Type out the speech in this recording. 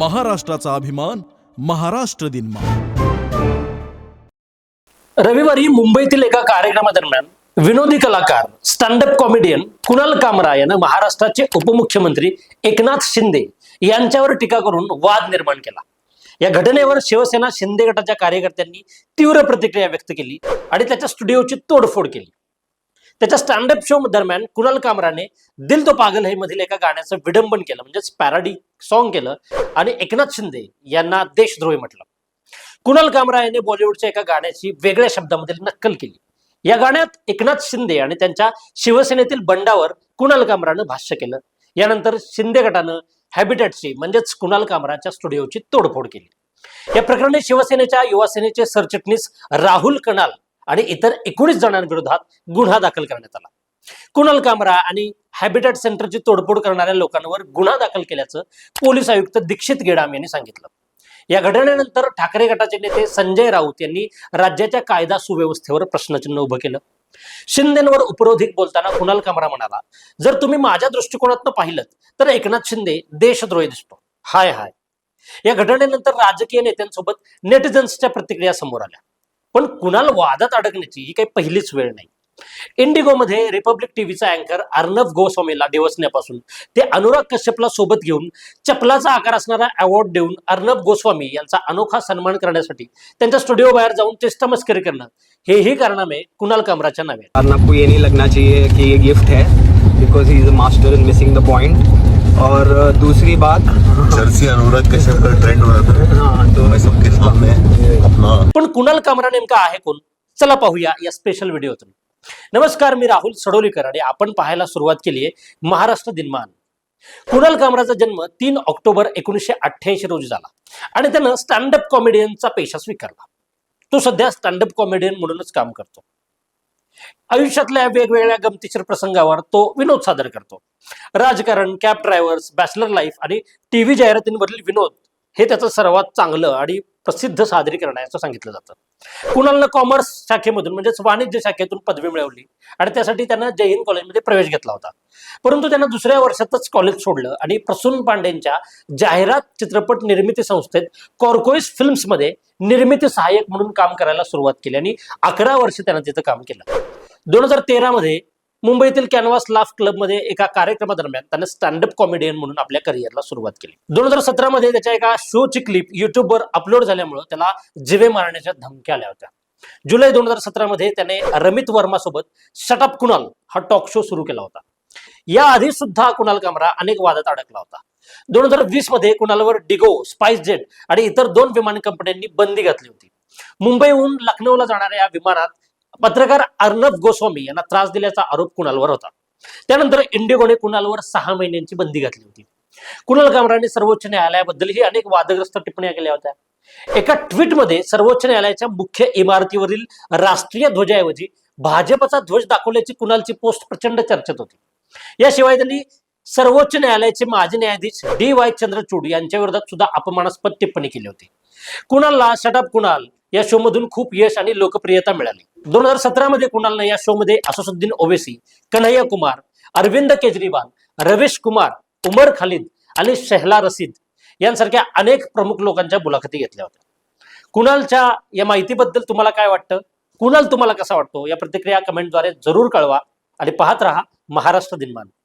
महाराष्ट्राचा अभिमान महाराष्ट्र दिन रविवारी मुंबईतील एका कार्यक्रमादरम्यान विनोदी कलाकार स्टँडअप कॉमेडियन कुणाल कामरा यानं महाराष्ट्राचे उपमुख्यमंत्री एकनाथ शिंदे यांच्यावर टीका करून वाद निर्माण केला. या घटनेवर शिवसेना शिंदे गटाच्या कार्यकर्त्यांनी तीव्र प्रतिक्रिया व्यक्त केली आणि त्याच्या स्टुडिओची तोडफोड केली. त्याच्या स्टँडअप शो दरम्यान कुणाल कामराने दिल तो पागल है मधील एका गाण्याचं विडंबन केलं म्हणजेच पॅराडी सॉन्ग केलं आणि एकनाथ शिंदे यांना देशद्रोही म्हटलं. कुणाल कामरा यांनी बॉलिवूडच्या एका गाण्याची वेगळ्या शब्दामध्ये नक्कल केली. या गाण्यात एकनाथ शिंदे आणि त्यांच्या शिवसेनेतील बंडावर कुणाल कामरानं भाष्य केलं. यानंतर शिंदे गटानं हॅबिटॅटची म्हणजेच कुणाल कामराच्या स्टुडिओची तोडफोड केली. या प्रकरणी शिवसेनेच्या युवासेनेचे सरचिटणीस राहुल कणाल आणि इतर एकोणीस जणांविरोधात गुन्हा दाखल करण्यात आला. कुणाल कामरा आणि हॅबिटॅट सेंटरची तोडफोड करणाऱ्या लोकांवर गुन्हा दाखल केल्याचं पोलीस आयुक्त दीक्षित गेडाम यांनी सांगितलं. या घटनेनंतर ठाकरे गटाचे नेते संजय राऊत यांनी राज्याच्या कायदा सुव्यवस्थेवर प्रश्नचिन्ह उभं केलं. शिंदेवर उपरोधिक बोलताना कुणाल कामरा म्हणाला जर तुम्ही माझ्या दृष्टिकोनातनं पाहिलं तर एकनाथ शिंदे देशद्रोही दिसतो. हाय हाय. या घटनेनंतर राजकीय नेत्यांसोबत नेटिझन्सच्या प्रतिक्रिया समोर आल्या. पण कुणाल वादात अडकण्याची ही काही पहिलीच वेळ नाही. इंडिगोमध्ये रिपब्लिक टीव्हीचा अँकर अर्णव गोस्वामीला डिवसण्यापासून ते अनुराग कश्यपला सोबत घेऊन चपलाचा आकार असणारा अवॉर्ड देऊन अर्णब गोस्वामी यांचा अनोखा सन्मान करण्यासाठी त्यांच्या स्टुडिओ बाहेर जाऊन चेष्टा मस्करी करणं हेही कारणामे कुणाल कामराच्या नावे अर्णब आपको ये नहीं लगना चाहिए ये गिफ्ट है because he is a master in missing the point और दूसरी बात। जर्सी अनुराग कश्यप का ट्रेंड हो रहा था। हाँ तो मैं सबके सामने अपना पण कुणाल कामरा नेमका आहे कोण? चला पाहूया या स्पेशल व्हिडिओतून नमस्कार मी राहुल सडोलीकर आणि आपण पाहायला सुरुवात केली आहे महाराष्ट्र दिनमान. कुणाल कामराचा जन्म तीन ऑक्टोबर एकोणीसशे अठ्ठ्याऐंशी रोजी झाला आणि त्यानं स्टँडअप कॉमेडियनचा पेशा स्वीकारला. तो सध्या स्टँडअप कॉमेडियन म्हणूनच काम करतो. आयुष्यातल्या वेगवेगळ्या गमतीशीर प्रसंगावर तो विनोद सादर करतो. राजकारण कॅब ड्रायव्हर्स बॅचलर लाईफ आणि टीव्ही जाहिरातींवरील विनोद हे त्याचं सर्वात चांगलं आणि प्रसिद्ध सादरीकरण आहे असं सांगितलं जातं. कुणालनं कॉमर्स शाखेमधून म्हणजेच वाणिज्य शाखेतून पदवी मिळवली आणि त्यासाठी त्यानं जय हिंद कॉलेजमध्ये प्रवेश घेतला होता. परंतु त्यानं दुसऱ्या वर्षातच कॉलेज सोडलं आणि प्रसून पांडेंच्या जाहिरात चित्रपट निर्मिती संस्थेत कॉर्कोइस फिल्म्समध्ये निर्मिती सहाय्यक म्हणून काम करायला सुरुवात केली आणि अकरा वर्ष त्यानं तिथं काम केलं. दोन हजार तेरा मध्ये मुंबईतील कॅनव्हास लाफ क्लबमध्ये एका कार्यक्रमादरम्यान त्यानं स्टँडअप कॉमेडियन म्हणून आपल्या करिअरला सुरुवात केली. दोन हजार सतरा मध्ये त्याच्या एका शोची क्लिप युट्यूबवर अपलोड झाल्यामुळे त्याला जिवे मारण्याच्या धमक्या आल्या होत्या. जुलै दोन हजार सतरा मध्ये त्याने रमित वर्मा सोबत शटअप कुणाल हा टॉक शो सुरू केला होता. याआधी सुद्धा कुणाल कामरा अनेक वादात अडकला होता. दोन हजार वीसमध्ये कुणालवर डिगो स्पाइस जेट आणि इतर दोन विमान कंपन्यांनी बंदी घातली होती. मुंबईहून लखनौला जाणाऱ्या या विमानात पत्रकार अर्णब गोस्वामी यांना त्रास दिल्याचा आरोप कुणालवर होता? त्यानंतर इंडिगोने कुणालवर सहा महिन्यांची बंदी घातली होती. कुणाल कामराने सर्वोच्च न्यायालयाबद्दलही अनेक वादग्रस्त टिप्पण्या केल्या होत्या. एका ट्विटमध्ये सर्वोच्च न्यायालयाच्या मुख्य इमारतीवरील राष्ट्रीय ध्वजाऐवजी भाजपचा ध्वज दाखवल्याची कुणालची पोस्ट प्रचंड चर्चेत होती. याशिवाय त्यांनी सर्वोच्च न्यायालयाचे माजी न्यायाधीश डी वाय चंद्रचूड यांच्या विरोधात सुद्धा अपमानास्पद टिप्पणी केली होती. कुणालला शटअप कुणाल या शो मधून खूप यश आणि लोकप्रियता मिळाली. दोन हजार सतरा मध्ये कुणालनं या शो मध्ये असोसुद्दीन ओवेसी कन्हैया कुमार अरविंद केजरीवाल रवीश कुमार उमर खालिद आणि शहला रसीद यांसारख्या अनेक प्रमुख लोकांच्या मुलाखती घेतल्या होत्या. कुणालच्या या माहितीबद्दल तुम्हाला काय वाटतं? कुणाल तुम्हाला कसा वाटतो? या प्रतिक्रिया कमेंटद्वारे जरूर कळवा आणि पाहत राहा महाराष्ट्र दिनमान.